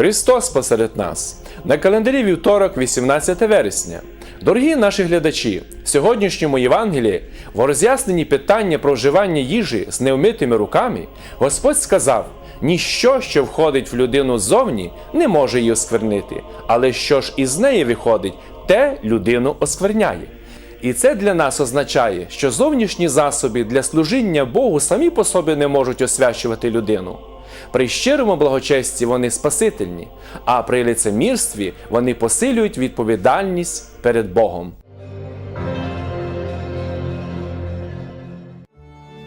Христос посеред нас. На календарі вівторок, 18 вересня. Дорогі наші глядачі, в сьогоднішньому Євангелії в роз'ясненні питання про вживання їжі з невмитими руками Господь сказав: ніщо, що входить в людину ззовні, не може її осквернити, але що ж із неї виходить, те людину оскверняє. І це для нас означає, що зовнішні засоби для служіння Богу самі по собі не можуть освячувати людину. При щирому благочесті вони спасительні, а при лицемірстві вони посилюють відповідальність перед Богом.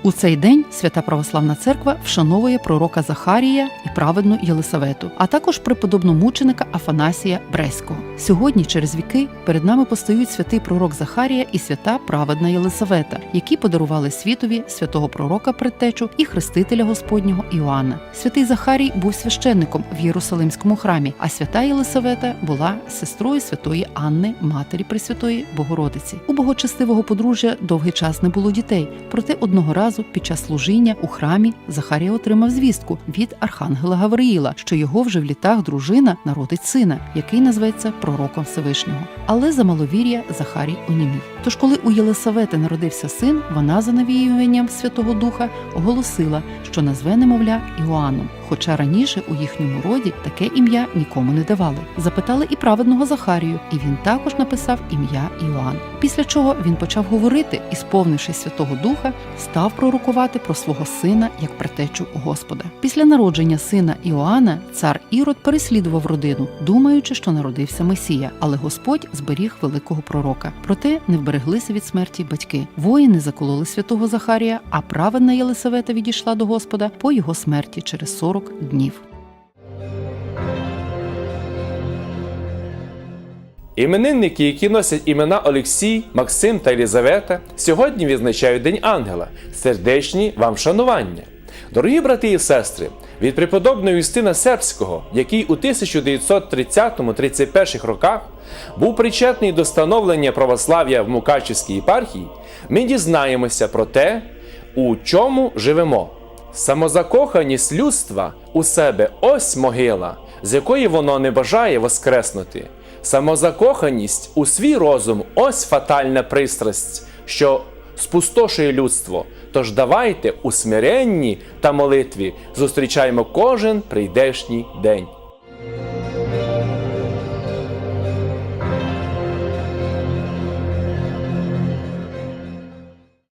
У цей день Свята Православна Церква вшановує пророка Захарія і праведну Єлисавету, а також преподобномученика Афанасія Бреського. Сьогодні, через віки, перед нами постають святий пророк Захарія і свята праведна Єлисавета, які подарували світові святого пророка предтечу і хрестителя Господнього Іоанна. Святий Захарій був священником в Єрусалимському храмі, а свята Єлисавета була сестрою святої Анни, матері Пресвятої Богородиці. У богочестивого подружжя довгий час не було дітей, проте одного разу під час служіння у храмі Захарія отримав звістку від архангела Гавриїла, що його вже в літах дружина народить сина, який назветься пророком Всевишнього. Але за маловір'я Захарій онімів. Тож, коли у Єлисавети народився син, вона за навіюванням Святого Духа оголосила, що назве немовля Іоанном. Хоча раніше у їхньому роді таке ім'я нікому не давали. Запитали і праведного Захарію, і він також написав ім'я Іоанн. Після чого він почав говорити і, сповнившись Святого Духа, став пророкувати про свого сина як претечу Господа. Після народження сина Іоанна цар Ірод переслідував родину, думаючи, що народився Месія, але Господь зберіг великого пророка. Проте не вбереглися від смерті батьки. Воїни закололи святого Захарія, а праведна Єлисавета відійшла до Господа по його смерті через 40 днів. Іменинники, які носять імена Олексій, Максим та Єлізавета, сьогодні відзначають День Ангела. Сердечні вам шанування. Дорогі брати і сестри, від преподобного Юстина Сербського, який у 1930-31 роках був причетний до становлення православ'я в Мукачівській єпархії, ми дізнаємося про те, у чому живемо. Самозакоханість людства у себе ось могила, з якої воно не бажає воскреснути. Самозакоханість у свій розум ось фатальна пристрасть, що спустошує людство. Тож давайте у смиренні та молитві зустрічаємо кожен прийдешній день.